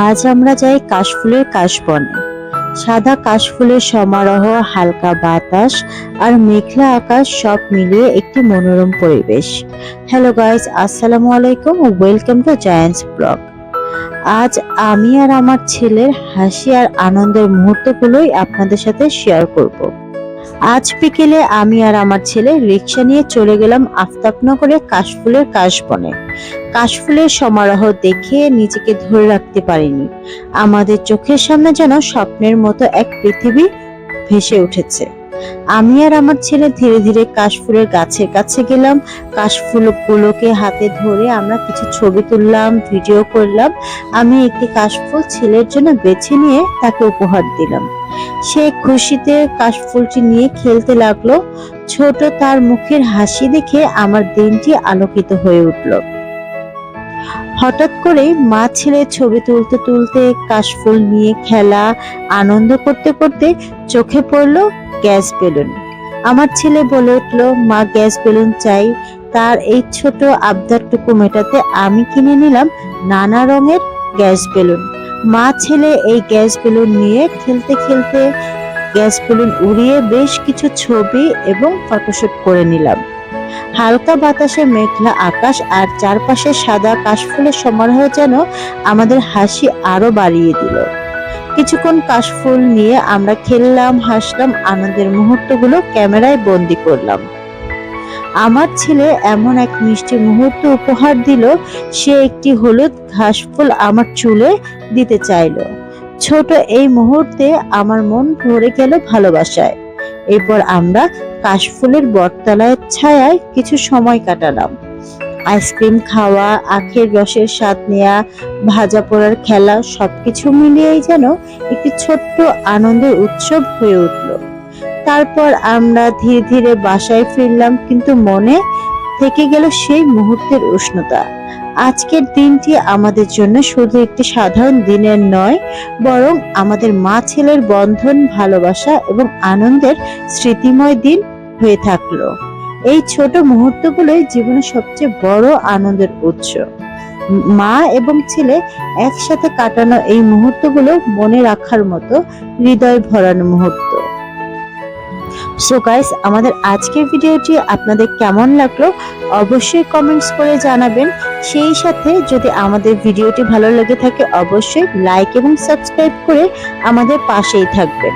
আজ আমরা যাই কাশফুলের কাশবনে। সাদা কাশফুলের সমারোহ, হালকা বাতাস আর মেঘলা আকাশ সব মিলিয়ে একটি মনোরম পরিবেশ। হ্যালো গাইস আসসালামু আলাইকুম ও ওয়েলকাম টু জায়ান্টস ব্লগ আজ আমি আর আমার ছেলের হাসি আর আনন্দের মুহূর্তগুলোই আপনাদের সাথে শেয়ার করব। আজ বিকেলে আমি আর আমার ছেলে রিক্সা নিয়ে চলে গেলাম আফতাবনগরে কাশফুলের কাশবনে। কাশফুলের সমারোহ দেখে নিজেকে ধরে রাখতে পারিনি। আমাদের চোখের সামনে যেন স্বপ্নের মতো এক পৃথিবী ভেসে উঠেছে। আমি আর আমার ছেলে ধীরে ধীরে কাশফুলের গাছের কাছে গেলাম। কাশফুলগুলোকে হাতে ধরে আমরা কিছু ছবি তুললাম, ভিডিও করলাম। আমি একটি কাশফুল ছেলের জন্য বেছে নিয়ে তাকে উপহার দিলাম। সে খুশিতে কাশফুলটি নিয়ে খেলতে লাগল। ছোট তার মুখের হাসি দেখে আমার দিনটি আলোকিত হয়ে উঠল। হঠাৎ করে মা ছেলে ছবি তুলতে তুলতে কাশফুল নিয়ে খেলা, আনন্দ করতে করতে চোখে পড়ল। Gas balloon. আমার ছেলে বলে উঠল, মা, গ্যাস বেলুন চাই। তার এই ছোট আবদারটুকু মেটাতে আমি কিনে নিলাম নানা রঙের গ্যাস বেলুন। মা, ছেলে এই গ্যাস বেলুন নিয়ে খেলতে খেলতে গ্যাস বেলুন উড়িয়ে বেশ কিছু ছবি এবং ফটোশুট করে নিলাম। হালকা বাতাসে মেঘলা আকাশ আর চারপাশে সাদা কাশফুলের সমারোহ যেন আমাদের হাসি আরও বাড়িয়ে দিল। কিছুক্ষণ কাশফুল নিয়ে আমরা খেললাম, হাসলাম, আনন্দের মুহূর্তগুলো ক্যামেরায় বন্দি করলাম। আমার ছেলে এমন এক মিষ্টি মুহূর্ত উপহার দিল, সে একটি হলুদ ঘাসফুল আমার চুলে দিতে চাইলো। ছোট এই মুহূর্তে আমার মন ভরে গেল ভালোবাসায়। এরপর আমরা কাশফুলের বটতলায় ছায়ায় কিছু সময় কাটালাম। আইসক্রিম খাওয়া, আখের রসের স্বাদ নেওয়া ভাজা পোড়ার খেলা, সবকিছু মিলিয়েই যেন একটি ছোট্ট আনন্দের উৎসব হয়ে উঠল। তারপর আমরা ধীরে ধীরে বাসায় ফিরলাম, কিন্তু মনে থেকে গেল সেই মুহূর্তের উষ্ণতা। আজকের দিনটি আমাদের জন্য শুধু একটি সাধারণ দিনের নয়, বরং আমাদের মা ছেলের বন্ধন, ভালোবাসা এবং আনন্দের স্মৃতিময় দিন হয়ে থাকল। এই ছোট মুহূর্তগুলোই জীবনের সবচেয়ে বড় আনন্দের উৎস। মা এবং ছেলে একসাথে কাটানো এই মুহূর্তগুলো মনে রাখার মতো হৃদয় ভরানো মুহূর্ত। সো গাইস আমাদের আজকের ভিডিওটি আপনাদের কেমন লাগল অবশ্যই কমেন্টস করে জানাবেন। সেই সাথে যদি আমাদের ভিডিওটি ভালো লেগে থাকে, অবশ্যই লাইক এবং সাবস্ক্রাইব করে আমাদের পাশেই থাকবেন।